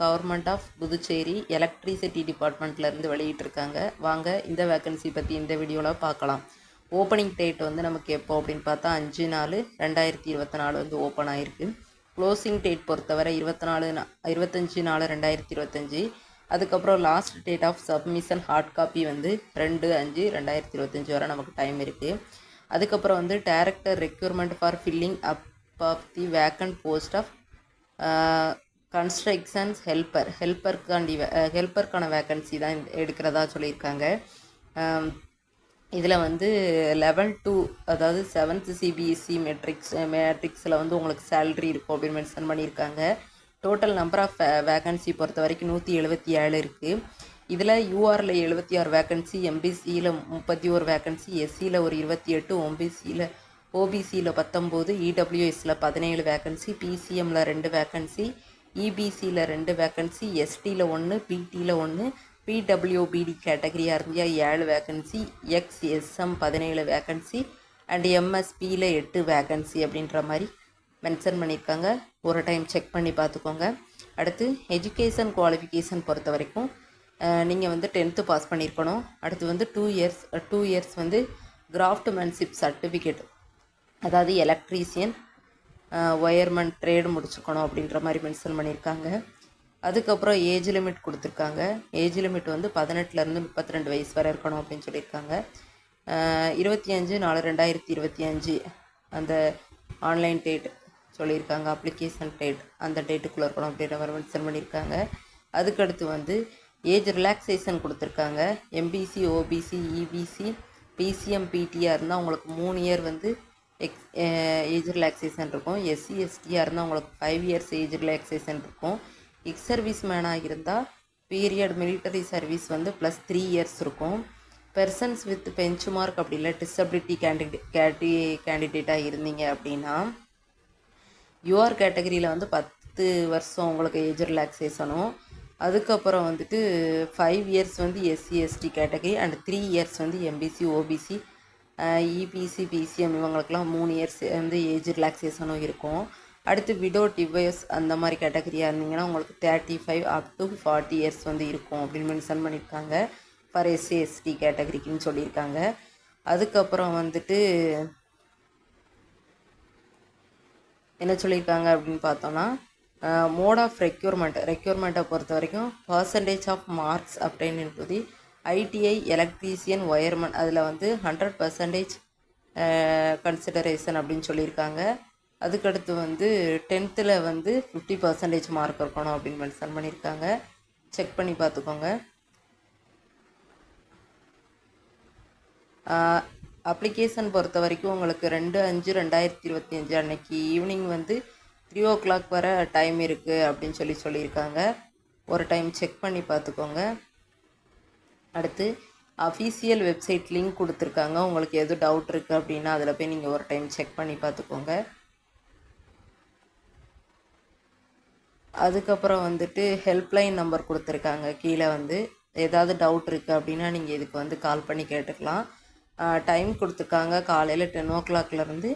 Government of Puducherry electricity டிபார்ட்மெண்ட்லேருந்து வெளியிட்டிருக்காங்க. வாங்க இந்த வேக்கன்சி பற்றி இந்த வீடியோவில் பார்க்கலாம். ஓப்பனிங் டேட் வந்து நமக்கு எப்போ அப்படின்னு பார்த்தா அஞ்சு நாலு ரெண்டாயிரத்தி இருபத்தி நாலு வந்து ஓப்பன் ஆகிருக்கு க்ளோசிங் டேட் பொறுத்தவரை இருபத்தி நாலு இருபத்தஞ்சி நாலு ரெண்டாயிரத்தி இருபத்தஞ்சி. அதுக்கப்புறம் last date of submission hard copy வந்து ரெண்டு அஞ்சு ரெண்டாயிரத்தி இருபத்தஞ்சி வரை நமக்கு டைம் இருக்குது அதுக்கப்புறம் வந்து director recruitment for filling up of the vacant post of constructions helper ஹெல்ப்பர்க்காண்டி ஹெல்ப்பருக்கான வேக்கன்சி தான் எடுக்கிறதா சொல்லியிருக்காங்க. இதில் வந்து லெவல் டூ அதாவது செவன்த் சிபிஎஸ்சி மெட்ரிக்ஸ் மேட்ரிக்ஸில் வந்து உங்களுக்கு சேல்ரி இருக்கும் அப்படின்னு மென்ஷன் பண்ணியிருக்காங்க. டோட்டல் நம்பர் ஆஃப் வேக்கன்சி பொறுத்த வரைக்கும் நூற்றி எழுபத்தி ஏழு இருக்குது இதில் யூஆரில் எழுபத்தி ஆறு வேக்கன்சி எம்பிசியில் முப்பத்தி ஒரு வேக்கன்சி எஸ்சியில் ஒரு இருபத்தி எட்டு ஓபிசியில் ஓபிசியில் பத்தொம்போது இடபிள்யூஎஸில் பதினேழு வேக்கன்சி பிசிஎம்மில் ரெண்டு வேக்கன்சி இபிசியில் ரெண்டு வேக்கன்சி எஸ்டியில் ஒன்று பிடியில் ஒன்று பிடபிள்யூபிடி கேட்டகரியாக இருந்தியா ஏழு வேக்கன்சி எக்ஸ் எஸ்எம் பதினேழு வேக்கன்சி அண்ட் எம்எஸ்பியில் எட்டு வேக்கன்சி அப்படின்ற மாதிரி மென்ஷன் பண்ணியிருக்காங்க. ஒரு டைம் செக் பண்ணி பார்த்துக்கோங்க. அடுத்து எஜுகேஷன் குவாலிஃபிகேஷன் பொறுத்த வரைக்கும் நீங்கள் வந்து டென்த்து பாஸ் பண்ணியிருக்கணும். அடுத்து வந்து டூ இயர்ஸ் டூ இயர்ஸ் வந்து கிராஃப்ட்மேன்ஷிப் சர்டிஃபிகேட் அதாவது எலக்ட்ரீஷியன் ஒயர்மன் ட்ரேடு முடிச்சுக்கணும் அப்படின்ற மாதிரி மென்ஷன் பண்ணியிருக்காங்க. அதுக்கப்புறம் ஏஜ் லிமிட் கொடுத்துருக்காங்க. ஏஜ் லிமிட் வந்து பதினெட்டுலேருந்து முப்பத்தி ரெண்டு வயசு வரை இருக்கணும் அப்படின்னு சொல்லியிருக்காங்க. இருபத்தி அஞ்சு நாலு ரெண்டாயிரத்தி இருபத்தி அஞ்சு அந்த ஆன்லைன் டேட் சொல்லியிருக்காங்க. அப்ளிகேஷன் டேட் அந்த டேட்டுக்குள்ளே இருக்கணும் அப்படின்ற மாதிரி மென்ஷன் பண்ணியிருக்காங்க. அதுக்கடுத்து வந்து ஏஜ் ரிலாக்ஸேஷன் கொடுத்துருக்காங்க. MBC OBC EBC BCM BTR இருந்தால் அவங்களுக்கு மூணு இயர் வந்து எக்ஸ் ஏஜ் ரிலாக்ஸேஷன் இருக்கும். எஸ்சி எஸ்டியாக இருந்தால் உங்களுக்கு ஃபைவ் இயர்ஸ் ஏஜ் ரிலாக்ஸேஷன் இருக்கும். எக்ஸ் சர்வீஸ் மேனாக இருந்தால் பீரியட் மிலிட்டரி சர்வீஸ் வந்து ப்ளஸ் த்ரீ இயர்ஸ் இருக்கும். பெர்சன்ஸ் வித் பெஞ்ச் மார்க் அப்படி இல்லை டிசபிலிட்டி கேண்டிடே கேட்டி கேண்டிடேட்டாக இருந்தீங்க அப்படின்னா யூஆர் கேட்டகரியில் வந்து பத்து வருஷம் உங்களுக்கு ஏஜ் ரிலாக்ஸேஷனும் அதுக்கப்புறம் வந்துட்டு ஃபைவ் இயர்ஸ் வந்து SC ST category and three years வந்து எம்பிசி ஓபிசி இபிசி பிசிஎம் இவங்களுக்கெல்லாம் மூணு இயர்ஸ் வந்து ஏஜ் ரிலாக்ஸேஷனும் இருக்கும். அடுத்து விடோ டிவைஸ் அந்த மாதிரி கேட்டகரியாக இருந்தீங்கன்னா உங்களுக்கு thirty five up to forty years வந்து இருக்கும் அப்படின்னு மென்ஷன் பண்ணியிருக்காங்க. ஃபார் எஸ்சி எஸ்டி கேட்டகரிக்குன்னு சொல்லியிருக்காங்க. அதுக்கப்புறம் வந்துட்டு என்ன சொல்லியிருக்காங்க அப்படின்னு பார்த்தோன்னா மோட் ஆஃப் ரெக்யூர்மெண்ட் ரெக்யூர்மெண்ட்டை பொறுத்த வரைக்கும் பர்சன்டேஜ் ஆஃப் மார்க்ஸ் அப்படின்னு தி ஐடிஐ எலக்ட்ரீசியன் ஒயர்மன் அதில் வந்து ஹண்ட்ரட் பர்சன்டேஜ் கன்சிடரேஷன் அப்படின்னு சொல்லியிருக்காங்க. அதுக்கடுத்து வந்து டென்த்தில் வந்து ஃபிஃப்டி பர்சன்டேஜ் மார்க் இருக்கணும் அப்படின்னு மென்ஷன் பண்ணியிருக்காங்க. செக் பண்ணி பார்த்துக்கோங்க. அப்ளிகேஷன் பொறுத்த வரைக்கும் உங்களுக்கு ரெண்டு அஞ்சு ரெண்டாயிரத்தி இருபத்தி அஞ்சு அன்னைக்கு ஈவினிங் வந்து த்ரீ ஓ கிளாக் வர டைம் இருக்குது அப்படின்னு சொல்லி சொல்லியிருக்காங்க. ஒரு டைம் செக் பண்ணி பார்த்துக்கோங்க. அடுத்து அஃபீஷியல் வெப்சைட் லிங்க் கொடுத்துருக்காங்க. உங்களுக்கு எதுவும் டவுட் இருக்குது அப்படின்னா அதில் போய் நீங்கள் ஒரு டைம் செக் பண்ணி பார்த்துக்கோங்க. அதுக்கப்புறம் வந்துட்டு ஹெல்ப்லைன் நம்பர் கொடுத்துருக்காங்க. கீழே வந்து ஏதாவது டவுட் இருக்குது அப்படின்னா நீங்கள் இதுக்கு வந்து கால் பண்ணி கேட்டுக்கலாம். டைம் கொடுத்துருக்காங்க. காலையில் டென் ஓ கிளாக்லேருந்து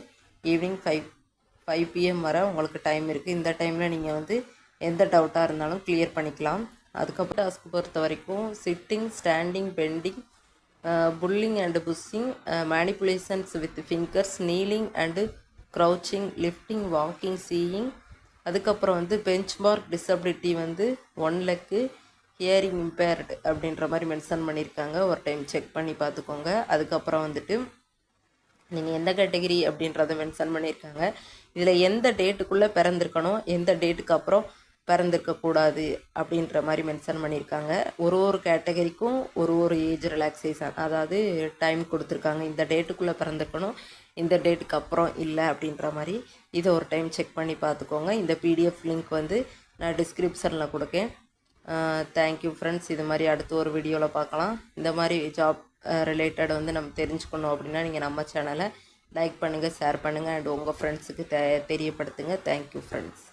ஈவினிங் ஃபைவ் ஃபைவ் பிஎம் வர உங்களுக்கு டைம் இருக்குது இந்த டைமில் நீங்கள் வந்து எந்த டவுட்டாக இருந்தாலும் கிளியர் பண்ணிக்கலாம். அதுக்கப்புறம் டாஸ்க் பொறுத்த வரைக்கும் sitting standing bending pulling and pushing manipulations with fingers kneeling and crouching lifting walking seeing அதுக்கப்புறம் வந்து பெஞ்ச் மார்க் டிசபிலிட்டி வந்து ஒன் லெக்கு ஹியரிங் இம்பேர்டு அப்படின்ற மாதிரி மென்ஷன் பண்ணியிருக்காங்க. ஒரு டைம் செக் பண்ணி பார்த்துக்கோங்க. அதுக்கப்புறம் வந்துட்டு நீங்கள் எந்த கேட்டகிரி அப்படின்றத மென்ஷன் பண்ணியிருக்காங்க. இதில் எந்த டேட்டுக்குள்ளே பிறந்திருக்கணும் எந்த டேட்டுக்கு அப்புறம் பிறந்திருக்கக்கூடாது அப்படின்ற மாதிரி மென்ஷன் பண்ணியிருக்காங்க. ஒரு ஒரு கேட்டகரிக்கும் ஒரு ஒரு ஏஜ் ரிலாக்ஸேஷன் அதாவது டைம் கொடுத்துருக்காங்க. இந்த டேட்டுக்குள்ளே பிறந்திருக்கணும் இந்த டேட்டுக்கு அப்புறம் இல்லை அப்படின்ற மாதிரி இதை ஒரு டைம் செக் பண்ணி பார்த்துக்கோங்க. இந்த பிடிஎஃப் லிங்க் வந்து நான் டிஸ்கிரிப்ஷனில் கொடுக்கேன். தேங்க்யூ ஃப்ரெண்ட்ஸ் இது மாதிரி அடுத்த ஒரு வீடியோவில் பார்க்கலாம். இந்த மாதிரி ஜாப் ரிலேட்டட் வந்து நம்ம தெரிஞ்சுக்கணும் அப்படின்னா நீங்கள் நம்ம சேனலை லைக் பண்ணுங்கள் ஷேர் பண்ணுங்கள் அண்ட் உங்கள் ஃப்ரெண்ட்ஸுக்கு தெ தெரியப்படுத்துங்க. Thank you friends